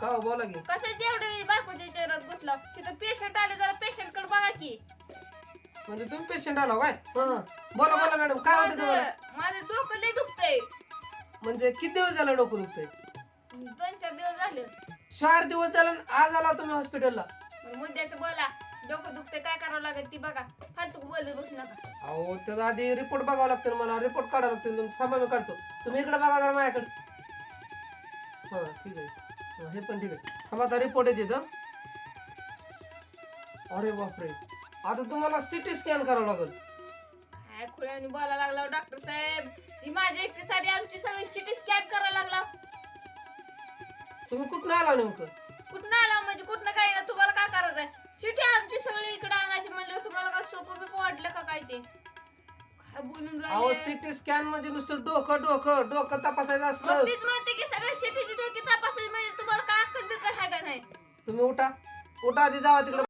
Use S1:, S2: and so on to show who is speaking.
S1: का हो, बोला की.
S2: कशाची एवढे बायकोच्या विचारात गुतला तिथं पेशंट आले जरा पेशंटकडे बघा की.
S1: म्हणजे तुम्ही पेशंट आला काय हं. बोला बोला मॅडम काय होतं तुम्हाला?
S2: माझं माझं डोकं लय दुखतंय.
S1: म्हणजे किती दिवस झाला डोकं दुखतंय?
S2: दोन चार दिवस झाले.
S1: चार दिवस झाला आणि आज आला तुम्ही हॉस्पिटलला
S2: मग मुद्द्याचं बोला. डोकं दुखतंय काय करावं लागेल ती बघा. फालतू बोलत बसू नका.
S1: अहो त्याचा आधी रिपोर्ट बघावा लागतो मला. रिपोर्ट काढावा लागतो तुम्ही थांबा मी काढतो. तुम्ही इकडे बघा जरा माझ्याकडे. हा ठीक आहे. हं, हे पण ठीक आहे. थांबा आता रिपोर्ट येते इथं. अरे बापरे. आता तुम्हाला सिटी स्कॅन करावं लागेल.
S2: काय खुळ्याने बोलायला लागला डॉक्टर साहेब? ही माझ्या एकटीसाठी आमची सगळी सिटी स्कॅन करायला लागला.
S1: तुम्ही कुठून आला नेमकं?
S2: कुठं आला म्हणजे कुठनं काय ना तुम्हाला काय करायचंय सिटी आमची सगळी इकडे आणायची म्हणलं तुम्हाला काय सोपं बिपं वाटलं का काय ते? काय बोलून
S1: अहो
S2: राहिले
S1: सिटी स्कॅन म्हणजे नुसतं डोकं डोकं डोकं तपासायचं
S2: मग
S1: असतं
S2: तीच म्हणते की सगळ्या सिटीची डोकी तपासायची
S1: तुम्ही उठा. उठा आधी जावा तिकडे.